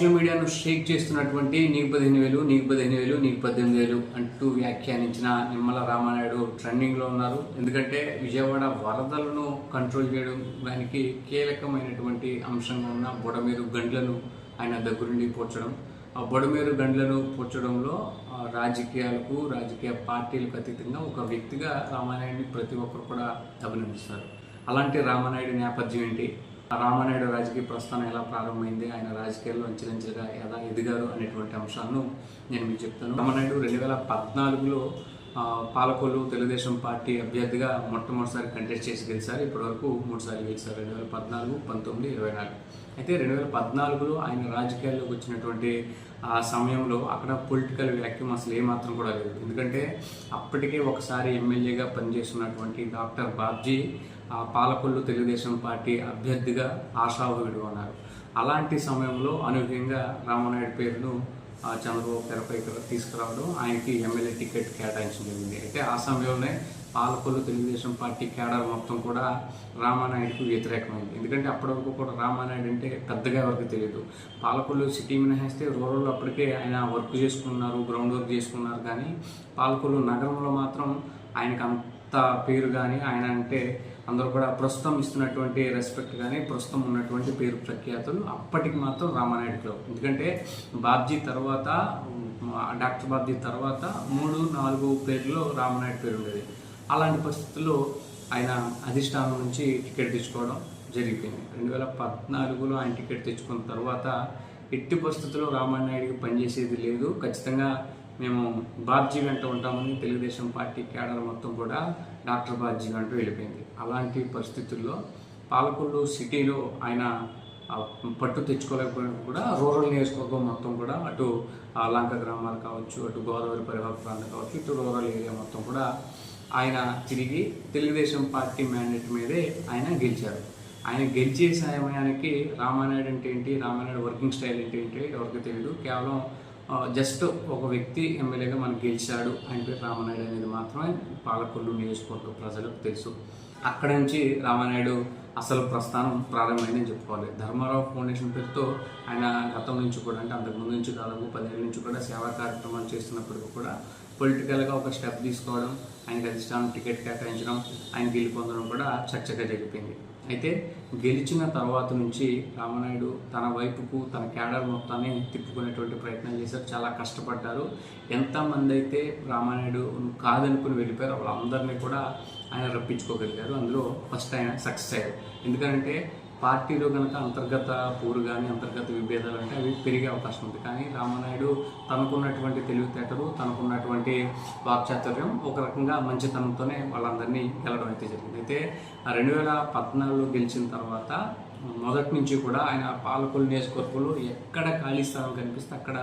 Social మీడియాను షేక్ చేస్తున్నటువంటి నీకు పదిహేను వేలు నీకు పదిహేను వేలు నీకు పద్దెనిమిది వేలు అంటూ వ్యాఖ్యానించిన నిమ్మల రామానాయుడు ట్రెండింగ్లో ఉన్నారు. ఎందుకంటే విజయవాడ వరదలను కంట్రోల్ చేయడం దానికి కీలకమైనటువంటి అంశంగా ఉన్న బుడమేరు గండ్లను ఆయన దగ్గరుండి పోర్చడం. ఆ బొడమేరు గండ్లను పోడ్చడంలో రాజకీయాలకు రాజకీయ పార్టీలకు అతీతంగా ఒక వ్యక్తిగా రామానాయుడిని ప్రతి ఒక్కరు కూడా అభినందిస్తారు. అలాంటి రామానాయుడు నేపథ్యం ఏంటి? రామానాయుడు రాజకీయ ప్రస్థానం ఎలా ప్రారంభమైంది? ఆయన రాజకీయాల్లో అంచెలంచెలుగా ఎలా ఎదిగారు అనేటువంటి అంశాలను నేను మీకు చెప్తాను. రామానాయుడు రెండు వేల పద్నాలుగులో పాలకొల్లు తెలుగుదేశం పార్టీ అభ్యర్థిగా మొట్టమొదటిసారి కంటెస్ట్ చేసి గెలిచారు. ఇప్పటివరకు మూడుసార్లు గెలిచారు. రెండు వేల పద్నాలుగు పంతొమ్మిది ఇరవై నాలుగు. అయితే రెండు వేల పద్నాలుగులో ఆయన రాజకీయాల్లోకి వచ్చినటువంటి ఆ సమయంలో అక్కడ పొలిటికల్ వ్యాక్యూమ్ అసలు ఏమాత్రం కూడా లేదు. ఎందుకంటే అప్పటికే ఒకసారి ఎమ్మెల్యేగా పనిచేస్తున్నటువంటి డాక్టర్ బాబ్జీ పాలకొల్లు తెలుగుదేశం పార్టీ అభ్యర్థిగా ఆశాభావుడు అన్నారు. అలాంటి సమయంలో అనూహ్యంగా రామనాయుడు పేరును ఆ చంద్రబాబు తెరపై తీసుకురావడం ఆయనకి ఎమ్మెల్యే టికెట్ కేటాయించడం జరిగింది. అయితే ఆ సమయంలోనే పాలకొల్లు తెలుగుదేశం పార్టీ కేడర్ మొత్తం కూడా రామానాయుడుకు వ్యతిరేకమైంది. ఎందుకంటే అప్పటివరకు కూడా రామానాయుడు అంటే పెద్దగా ఎవరికి తెలియదు. పాలకొల్లు సిటీ మినహాయిస్తే రూరల్ అప్పటికే ఆయన వర్క్ చేసుకున్నారు గ్రౌండ్ వర్క్ చేసుకున్నారు. కానీ పాలకొల్లు నగరంలో మాత్రం ఆయనకు అంత పేరు కానీ ఆయన అంటే అందరూ కూడా ప్రస్తుతం ఇస్తున్నటువంటి రెస్పెక్ట్ కానీ ప్రస్తుతం ఉన్నటువంటి పేరు ప్రఖ్యాతులు అప్పటికి మాత్రం రామానాయుడులో ఎందుకంటే బాబ్జీ తర్వాత డాక్టర్ బాబ్జీ తర్వాత మూడు నాలుగు పేర్లలో రామానాయుడు పేరు ఉండేది. అలాంటి పరిస్థితుల్లో ఆయన అధిష్టానం నుంచి టికెట్ తెచ్చుకోవడం జరిగిపోయింది. రెండు వేల పద్నాలుగులో ఆయన టికెట్ తెచ్చుకున్న తర్వాత ఎట్టి పరిస్థితుల్లో రామానాయుడికి పనిచేసేది లేదు. ఖచ్చితంగా మేము బాబ్జీ వెంట ఉంటామని తెలుగుదేశం పార్టీ కేడర్ మొత్తం కూడా డాక్టర్ బాబ్జీ అంటూ వెళ్ళిపోయింది. అలాంటి పరిస్థితుల్లో పాలకొల్లు సిటీలో ఆయన పట్టు తెచ్చుకోలేకపోయినా కూడా రూరల్ నియోజకవర్గం మొత్తం కూడా అటు ఆ, లంక గ్రామాలు కావచ్చు అటు గోదావరి పరివాహక ప్రాంతం కావచ్చు ఇటు రూరల్ ఏరియా మొత్తం కూడా ఆయన తిరిగి తెలుగుదేశం పార్టీ మ్యాండేట్ మీదే ఆయన గెలిచారు. ఆయన గెలిచే సమయానికి రామానాయుడు అంటే ఏంటి రామానాయుడు వర్కింగ్ స్టైల్ అంటే ఏంటి ఎవరికి తెలియదు కేవలం జస్ట్ ఒక వ్యక్తి ఎమ్మెల్యేగా మనకు గెలిచాడు ఆయన పేరు అనేది మాత్రమే పాలకొల్లు నియోజకవర్గ ప్రజలకు తెలుసు. అక్కడ నుంచి రామనాయుడు అసలు ప్రస్థానం ప్రారంభమైందని చెప్పుకోవాలి. ధర్మారావు ఫౌండేషన్ పేరుతో ఆయన గతం నుంచి కూడా అంటే అంతకుముందు నుంచి దాదాపు పదేళ్ళ నుంచి కూడా సేవా కార్యక్రమాలు చేస్తున్నప్పటికీ కూడా పొలిటికల్గా ఒక స్టెప్ తీసుకోవడం ఆయనకి అధిష్టానం టికెట్ కేటాయించడం ఆయన గెలుపొందడం కూడా చర్చగా జరిగిపోయింది. అయితే గెలిచిన తర్వాత నుంచి రామనాయుడు తన వైపుకు తన క్యాడర్ మొత్తాన్ని తిప్పుకునేటువంటి ప్రయత్నం చేశారు. చాలా కష్టపడ్డారు. ఎంతమంది అయితే రామానాయుడు కాదనుకుని వెళ్ళిపోయారు వాళ్ళందరినీ కూడా ఆయన రప్పించుకోగలిగారు. అందులో ఫస్ట్ ఆయన సక్సెస్ అయ్యారు. ఎందుకంటే పార్టీలో కనుక అంతర్గత పోరు కానీ అంతర్గత విభేదాలు అంటే అవి పెరిగే అవకాశం ఉంది. కానీ రామానాయుడు తనకున్నటువంటి తెలివితేటలు తనకున్నటువంటి వాక్చాతుర్యం ఒక రకంగా మంచితనంతోనే వాళ్ళందరినీ గెలడం అయితే జరిగింది. అయితే రెండు వేల పద్నాలుగులో గెలిచిన తర్వాత మొదటి నుంచి కూడా ఆయన పాలకులు నియోజకవర్గంలో ఎక్కడ ఖాళీ స్థలం కనిపిస్తే అక్కడ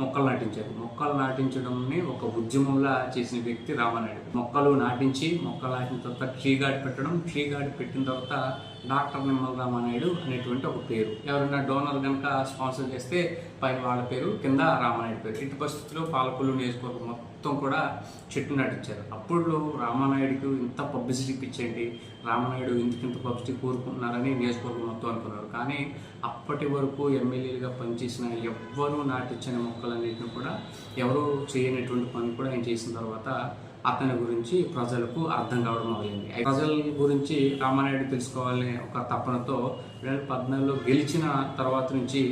మొక్కలు నాటించారు. మొక్కలు నాటించడంని ఒక ఉద్యమంలా చేసిన వ్యక్తి రామానాయుడు. మొక్కలు నాటించి మొక్కలు నాటిన తర్వాత ట్రీ గార్డ్ పెట్టడం ట్రీ గార్డ్ పెట్టిన తర్వాత డాక్టర్ నిమ్మల రామానాయుడు అనేటువంటి ఒక పేరు. ఎవరైనా డోనర్ కనుక స్పాన్సర్ చేస్తే పైన వాళ్ళ పేరు కింద రామానాయుడు పేరు. ఇటు పరిస్థితుల్లో పాలకొల్లు నియోజకవర్గం మొత్తం మొత్తం కూడా చెట్టు నాటించారు అప్పుడు రామానాయుడికి ఇంత పబ్లిసిటీ ఇప్పించండి రామానాయుడు ఇంతకింత ఇంత పబ్లిసిటీ కోరుకుంటున్నారని నియోజకవర్గం మొత్తం అనుకున్నారు. కానీ అప్పటి వరకు ఎమ్మెల్యేలుగా పనిచేసిన ఎవ్వరూ నాటించని మొక్కలన్నింటిని కూడా ఎవరూ చేయనటువంటి పని కూడా ఆయన చేసిన తర్వాత అతని గురించి ప్రజలకు అర్థం కావడం మొదలైంది. ప్రజల గురించి రామానాయుడు తెలుసుకోవాలనే ఒక తపనతో రెండు వేల పద్నాలుగులో గెలిచిన తర్వాత నుంచి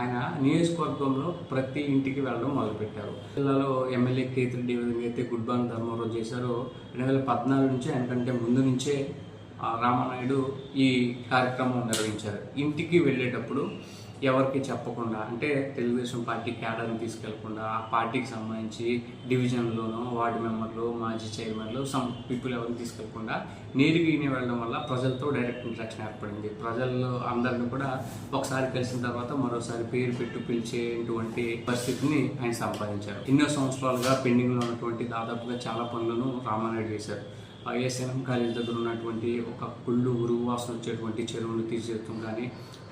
ఆయన నియోజకవర్గంలో ప్రతి ఇంటికి వెళ్ళడం మొదలుపెట్టారు. జిల్లాలో ఎమ్మెల్యే కేతిరెడ్డి విధంగా అయితే గుడ్ బాన్ ధర్మవరం చేశారో. రెండు వేల పద్నాలుగు నుంచి ఆయనకంటే ముందు నుంచే రామానాయుడు ఈ కార్యక్రమం నిర్వహించారు. ఇంటికి వెళ్ళేటప్పుడు ఎవరికి చెప్పకుండా అంటే తెలుగుదేశం పార్టీ క్యాడర్ని తీసుకెళ్ళకుండా ఆ పార్టీకి సంబంధించి డివిజన్లోనో వార్డు మెంబర్లు మాజీ చైర్మన్లు సమ్ పీపుల్ ఎవరిని తీసుకెళ్ళకుండా నేరుగా ఈయన వెళ్ళడం వల్ల ప్రజలతో డైరెక్ట్ ఇంట్రాక్షన్ ఏర్పడింది. ప్రజల్లో అందరిని కూడా ఒకసారి కలిసిన తర్వాత మరోసారి పేరు పెట్టు పిలిచేటువంటి పరిస్థితిని ఆయన సంపాదించారు. ఎన్నో సంవత్సరాలుగా పెండింగ్లో ఉన్నటువంటి దాదాపుగా చాలా పనులను రామానాయుడు చేశారు. ఐఎస్ఎన్ఎం కాలేజ్ దగ్గర ఉన్నటువంటి ఒక కుళ్ళు ఉరుగు వాసన వచ్చేటువంటి చెరువులు తీర్చేయడం కానీ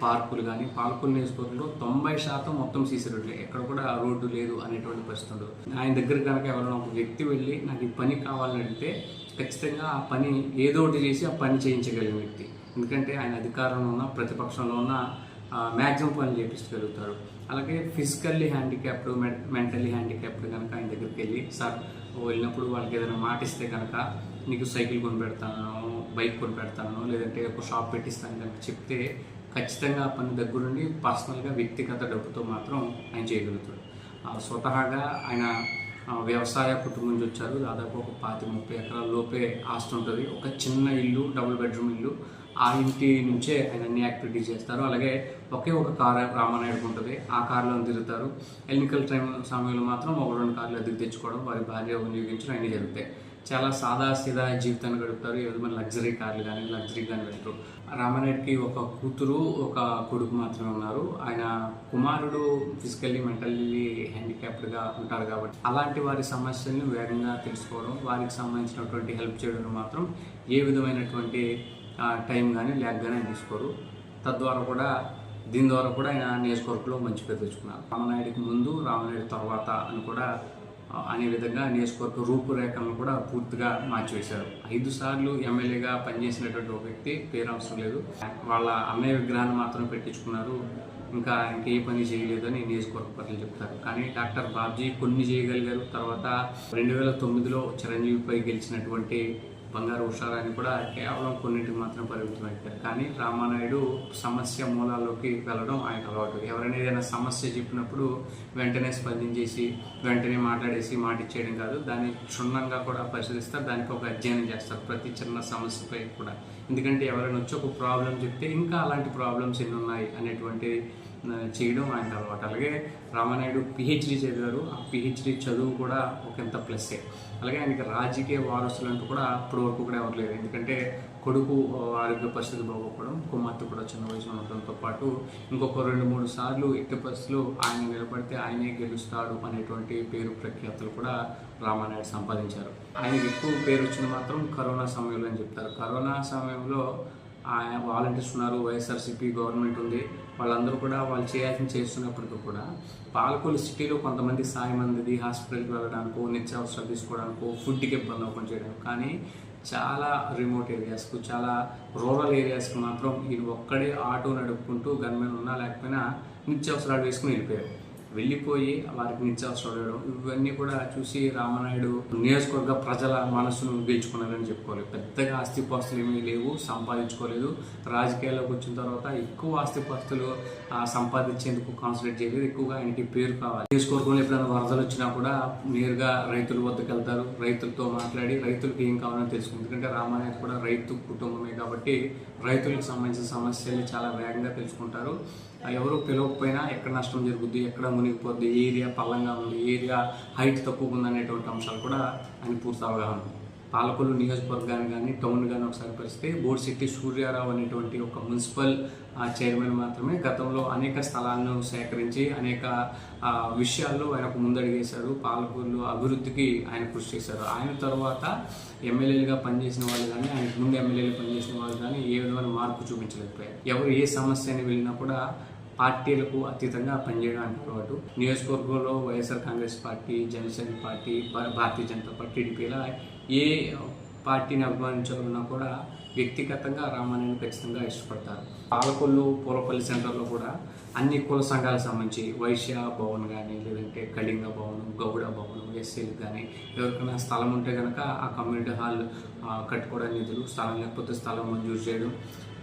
పార్కులు కానీ పార్కులు నియోజకవర్గంలో తొంభై శాతం మొత్తం సీసీ రోడ్లే. ఎక్కడ కూడా రోడ్డు లేదు అనేటువంటి పరిస్థితులు ఆయన దగ్గర కనుక ఎవరైనా ఒక వ్యక్తి వెళ్ళి నాకు ఈ పని కావాలని అడిగితే ఖచ్చితంగా ఆ పని ఏదో ఒకటి చేసి ఆ పని చేయించగలిగిన వ్యక్తి. ఎందుకంటే ఆయన అధికారంలో ఉన్న ప్రతిపక్షంలో ఉన్న మ్యాక్సిమం పనులు చేపించగలుగుతారు అలాగే ఫిజికల్లీ హ్యాండిక్యాప్డ్ మెంటల్లీ హ్యాండిక్యాప్డ్ కనుక ఆయన దగ్గరికి వెళ్ళి సార్ వెళ్ళినప్పుడు వాళ్ళకి ఏదైనా మాట ఇస్తే కనుక నీకు సైకిల్ కొని పెడతాను బైక్ కొని పెడతాను లేదంటే ఒక షాప్ పెట్టిస్తాను కనుక చెప్తే ఖచ్చితంగా ఆ పని దగ్గరుండి పర్సనల్గా వ్యక్తిగత డబ్బుతో మాత్రం ఆయన చేయగలుగుతాడు. స్వతహాగా ఆయన వ్యవసాయ కుటుంబం నుంచి వచ్చారు. దాదాపు ఒక పాతి ముప్పై ఎకరాల లోపే ఆస్తి ఉంటుంది. ఒక చిన్న ఇల్లు డబుల్ బెడ్రూమ్ ఇల్లు. ఆ ఇంటి నుంచే ఆయన అన్ని యాక్టివిటీస్ చేస్తారు. అలాగే ఒకే ఒక కార్ రామానాయుడుకు ఉంటుంది. ఆ కార్లో తిరుగుతారు. ఎన్నికల టైం సమయంలో మాత్రం ఒక రెండు కార్లు ఎదురు తెచ్చుకోవడం వారి భార్య వినియోగించడం అన్నీ జరుగుతాయి. చాలా సాదా సీదా జీవితాన్ని గడుపుతారు. ఏ విధమైన లగ్జరీ కార్లు కానీ లగ్జరీ కానీ వెళ్తారు రామారెడ్డికి ఒక కూతురు ఒక కొడుకు మాత్రమే ఉన్నారు. ఆయన కుమారుడు ఫిజికల్లీ మెంటల్లీ హ్యాండిక్యాప్డ్గా ఉంటారు కాబట్టి అలాంటి వారి సమస్యల్ని వేగంగా తెలుసుకోవడం వారికి సంబంధించినటువంటి హెల్ప్ చేయడం మాత్రం ఏ విధమైనటువంటి టైం కానీ ల్యాక్ కానీ ఆయన తీసుకోరు. తద్వారా కూడా దీని ద్వారా కూడా ఆయన నియోజకవర్గంలో మంచి పేరు తెచ్చుకున్నారు. రామనాయుడికి ముందు రామనాయుడు తర్వాత అని కూడా అనే విధంగా నియోజకవర్గ రూపురేఖలను కూడా పూర్తిగా మార్చివేశారు. ఐదు సార్లు ఎమ్మెల్యేగా పనిచేసినటువంటి ఒక వ్యక్తి పేరు అవసరం లేదు. వాళ్ళ అన్నయ్య విగ్రహాన్ని మాత్రం పెట్టించుకున్నారు. ఇంకా ఇంకే పని చేయలేదు అని నియోజకవర్గ ప్రజలు చెప్తారు. కానీ డాక్టర్ బాబ్జీ కొన్ని చేయగలిగారు. తర్వాత రెండు వేల తొమ్మిదిలో చిరంజీవిపై గెలిచినటువంటి బంగారు హుషారాన్ని కూడా కేవలం కొన్నింటికి మాత్రం పరిమితం అయిపోయారు కానీ రామానాయుడు సమస్య మూలాల్లోకి వెళ్ళడం ఆయన అలవాటు. ఎవరైనా ఏదైనా సమస్య చెప్పినప్పుడు వెంటనే స్పందించేసి వెంటనే మాట్లాడేసి మాట ఇచ్చేయడం కాదు. దాన్ని క్షుణ్ణంగా కూడా పరిశీలిస్తారు. దానికి ఒక అధ్యయనం చేస్తారు ప్రతి చిన్న సమస్యపై కూడా. ఎందుకంటే ఎవరైనా వచ్చి ఒక ప్రాబ్లం చెప్తే ఇంకా అలాంటి ప్రాబ్లమ్స్ ఎన్ని ఉన్నాయి అనేటువంటి చేయడం ఆయన అలవాటు. అలాగే రామానాయుడు పిహెచ్డీ చదివారు. ఆ పిహెచ్డీ చదువు కూడా ఒక ఎంత ప్లస్సే అలాగే ఆయనకి రాజకీయ వారసులు అంటూ కూడా అప్పటి వరకు కూడా ఎవరు లేరు. ఎందుకంటే కొడుకు ఆరోగ్య పరిస్థితి బాగోకపోవడం కుమార్తె కూడా చిన్న వయసులో ఉండడంతో పాటు ఇంకొక రెండు మూడు సార్లు ఎట్టి పరిస్థితులు ఆయన నిలబడితే ఆయనే గెలుస్తాడు అనేటువంటి పేరు ప్రఖ్యాతులు కూడా రామానాయుడు సంపాదించారు. ఆయనకి ఎక్కువ పేరు వచ్చింది మాత్రం కరోనా సమయంలో అని చెప్తారు. కరోనా సమయంలో వాలంటీర్స్ ఉన్నారు వైఎస్ఆర్సీపీ గవర్నమెంట్ ఉంది. వాళ్ళందరూ కూడా వాళ్ళు చేయాల్సిన చేస్తున్నప్పటికీ కూడా పాలకొల్లు సిటీలో కొంతమంది సాయం అందిది హాస్పిటల్కి వెళ్ళడానికో నిత్యావసరాలు తీసుకోవడానికో ఫుడ్కి ఇబ్బంది అవ్వకుండా చేయడానికి కానీ చాలా రిమోట్ ఏరియాస్కు చాలా రూరల్ ఏరియాస్కి మాత్రం ఈయన ఒక్కడే ఆటో నడుపుకుంటూ గన్మెన్ ఉన్నా లేకపోయినా నిత్యావసరాలు వేసుకుని వెళ్ళిపోయారు. వెళ్ళిపోయి వారికి నిత్యావసరాలు చూడడం ఇవన్నీ కూడా చూసి రామనాయుడు నియోజకవర్గ ప్రజల మనసును గెలుచుకున్నారని చెప్పుకోవాలి. పెద్దగా ఆస్తిపాస్తులు ఏమీ లేవు సంపాదించుకోలేదు. రాజకీయాల్లోకి వచ్చిన తర్వాత ఎక్కువ ఆస్తిపాస్తులు సంపాదించేందుకు కాన్సన్ట్రేట్ చేయలేదు. ఎక్కువగా ఆయనకి పేరు కావాలి. నియోజకవర్గంలో ఎప్పుడైనా వరదలు వచ్చినా కూడా నేరుగా రైతుల వద్దకు వెళ్తారు. రైతులతో మాట్లాడి రైతులకు ఏం కావాలని తెలుసుకుంది ఎందుకంటే రామానాయుడు కూడా రైతు కుటుంబమే కాబట్టి రైతులకు సంబంధించిన సమస్యలు చాలా వేగంగా తెలుసుకుంటారు. ఎవరు పిలవకపోయినా ఎక్కడ నష్టం జరుగుద్ది ఎక్కడ మునిగిపోద్ది ఏరియా పల్లంగా ఉంది ఏరియా హైట్ తక్కువ ఉంది అనేటువంటి అంశాలు కూడా ఆయన పూర్తి అవగాహన ఉంది. పాలకొల్లు నియోజకవర్గాన్ని కానీ టౌన్ కానీ ఒకసారి పరిస్తే బోర్డ్ సిటీ సూర్యారావు అనేటువంటి ఒక మున్సిపల్ చైర్మన్ మాత్రమే గతంలో అనేక స్థలాలను సేకరించి అనేక విషయాల్లో ఆయనకు ముందడిగేశారు. పాలకొల్లు అభివృద్ధికి ఆయన కృషి చేశారు. ఆయన తర్వాత ఎమ్మెల్యేలుగా పనిచేసిన వాళ్ళు కానీ ఆయనకు ముందు ఎమ్మెల్యేలు పనిచేసిన వాళ్ళు కానీ ఏ విధమైన మార్పు చూపించలేకపోయారు. ఎవరు ఏ సమస్యని వెళ్ళినా కూడా పార్టీలకు అతీతంగా పనిచేయడానికి అలవాటు. నియోజకవర్గంలో YSR Congress party Janasena party Bharatiya Janata party టీడీపీలా ఏ పార్టీని అభిమానించాలన్నా కూడా వ్యక్తిగతంగా రామానాయుడు ఖచ్చితంగా ఇష్టపడతారు. పాలకొల్లు పూలపల్లి సెంటర్లో కూడా అన్ని కుల సంఘాలకు సంబంధించి వైశ్య భవన్ కానీ లేదంటే కళింగ భవనం గౌడ భవనం ఎస్సీలకు కానీ ఎవరికైనా స్థలం ఉంటే కనుక ఆ కమ్యూనిటీ హాల్ కట్టుకోవడానికి నిధులు స్థలం లేకపోతే స్థలం మంజూరు చేయడం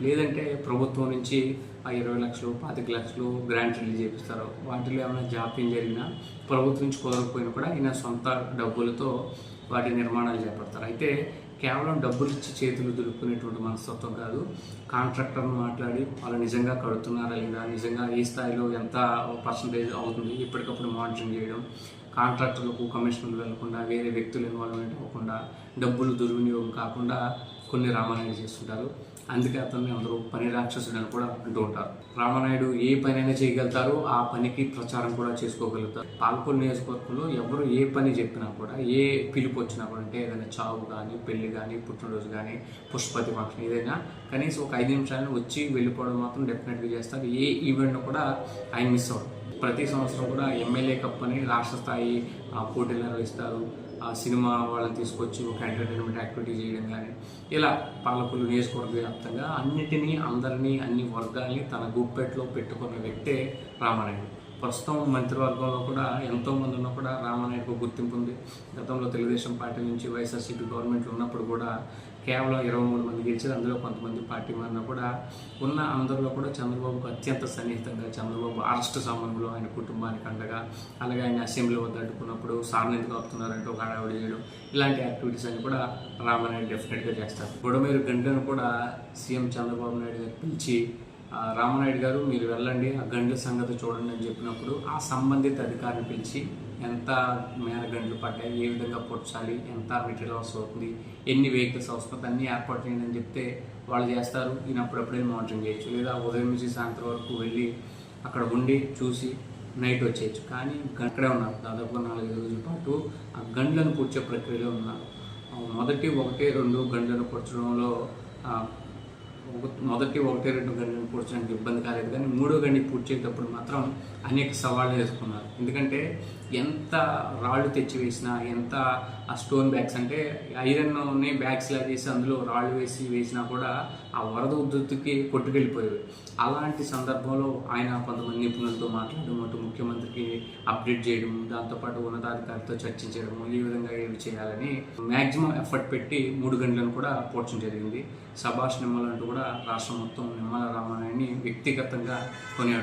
లేదంటే ప్రభుత్వం నుంచి ఆ ఇరవై లక్షలు పాతిక లక్షలు గ్రాంట్ రిలీజ్ చేపిస్తారు వాటిలో ఏమైనా జాప్యం జరిగినా ప్రభుత్వం నుంచి కుదరకపోయినా కూడా ఈయన సొంత డబ్బులతో వాటి నిర్మాణాలు చేపడతారు. అయితే కేవలం డబ్బులు ఇచ్చి చేతులు దులుపుకునేటువంటి మనస్తత్వం కాదు. కాంట్రాక్టర్ను మాట్లాడి వాళ్ళు నిజంగా కడుతున్నారా లేదా నిజంగా ఏ స్థాయిలో ఎంత పర్సంటేజ్ అవుతుంది ఎప్పటికప్పుడు మానిటరింగ్ చేయడం కాంట్రాక్టర్లకు కమిషన్లు వెళ్ళకుండా వేరే వ్యక్తులు ఇన్వాల్వ్మెంట్ అవ్వకుండా డబ్బులు దుర్వినియోగం కాకుండా కొన్ని రామానాయుడు చేస్తుంటారు. అందుకే అతన్ని అందరూ పని రాక్షసుడు అని కూడా అంటూ ఉంటారు. రామానాయుడు ఏ పనైనా చేయగలుగుతారు ఆ పనికి ప్రచారం కూడా చేసుకోగలుగుతారు. పాల్కొల్ నియోజకవర్గంలో ఎవరు ఏ పని చెప్పినా కూడా ఏ పిలుపు వచ్చినా కూడా అంటే ఏదైనా చావు కానీ పెళ్ళి కానీ పుట్టినరోజు కానీ పుష్పతి ఫంక్షన్ ఏదైనా కనీసం ఒక ఐదు నిమిషాలు వచ్చి వెళ్ళిపోవడం మాత్రం డెఫినెట్గా చేస్తారు. ఏ ఈవెంట్ కూడా ఆయన మిస్ అవ్వరు. ప్రతి సంవత్సరం కూడా ఎమ్మెల్యే కప్ అని రాష్ట్ర స్థాయి ఆ, పోటీలు నిర్వహిస్తారు. సినిమా వాళ్ళని తీసుకొచ్చి ఒక ఎంటర్టైన్మెంట్ యాక్టివిటీ చేయడం కానీ ఇలా పాలకులు నియోజకవర్గ వ్యాప్తంగా అన్నిటినీ అందరినీ అన్ని వర్గాల్ని తన గుప్పెట్లో పెట్టుకున్న వ్యక్తే రామారాయణ ప్రస్తుతం మంత్రివర్గంలో కూడా ఎంతోమంది ఉన్నా కూడా రామానాయుడుకు గుర్తింపు ఉంది. గతంలో తెలుగుదేశం పార్టీ నుంచి వైఎస్ఆర్సీపీ గవర్నమెంట్ ఉన్నప్పుడు కూడా కేవలం ఇరవై మూడు మంది గెలిచారు అందులో కొంతమంది పార్టీ వారిన కూడా ఉన్న అందరిలో కూడా చంద్రబాబుకు అత్యంత సన్నిహితంగా చంద్రబాబు అరెస్ట్ సమయంలో ఆయన కుటుంబానికి అండగా అలాగే ఆయన అసెంబ్లీ వద్ద అడ్డుకున్నప్పుడు సార్ని ఎందుకు ఆపుతున్నారంటే ఒక హడావిడి చేయడం ఇలాంటి యాక్టివిటీస్ అన్ని కూడా రామానాయుడు డెఫినెట్గా చేస్తారు. బుడమేరు గంటను కూడా సీఎం చంద్రబాబు నాయుడు గారు పిలిచి రామనాయుడు గారు మీరు వెళ్ళండి ఆ గంటల సంగతి చూడండి అని చెప్పినప్పుడు ఆ సంబంధిత అధికారిని పిలిచి ఎంత మేర గంటలు పడ్డాయి ఏ విధంగా పొడ్చాలి ఎంత మెటీరియల్ అవుతుంది ఎన్ని వెహికల్స్ అవసరం అన్నీ ఏర్పాటు చేయండి అని చెప్తే వాళ్ళు చేస్తారు. ఈయన అప్పుడప్పుడే మానిటరింగ్ చేయొచ్చు. లేదా ఉదయం నుంచి సాయంత్రం వరకు వెళ్ళి అక్కడ ఉండి చూసి నైట్ వచ్చేయచ్చు. కానీ అక్కడే ఉన్నారు. దాదాపు నాలుగైదు రోజుల పాటు ఆ గంటలను పూడ్చే ప్రక్రియలో ఉన్నారు. మొదటి ఒకటి రెండు గంటలను పొడ్చడంలో మొదటి ఒకటి రెండు గంటలు పూడ్చడానికి ఇబ్బంది కాలేదు కానీ మూడో గంటకి పూడ్చేటప్పుడు మాత్రం అనేక సవాళ్ళు వేసుకున్నారు. ఎందుకంటే ఎంత రాళ్ళు తెచ్చి వేసినా ఎంత ఆ స్టోన్ బ్యాగ్స్ అంటే ఐరన్ని బ్యాగ్స్ లా చేసి అందులో రాళ్ళు వేసి వేసినా కూడా ఆ వరద ఉద్ధృతికి కొట్టుకెళ్ళిపోయేవి. అలాంటి సందర్భంలో ఆయన కొంతమంది నిపుణులతో మాట్లాడడం అటు ముఖ్యమంత్రికి అప్డేట్ చేయడం దాంతోపాటు ఉన్నతాధికారితో చర్చించడం ఈ విధంగా ఏమి చేయాలని మ్యాక్సిమం ఎఫర్ట్ పెట్టి మూడు గంటలను కూడా పోడ్చడం జరిగింది. సభాష్ నిమ్మల్ అంటూ కూడా రాష్ట్రం మొత్తం నిమ్మల రామారాయణని వ్యక్తిగతంగా కొనియాడుతుంది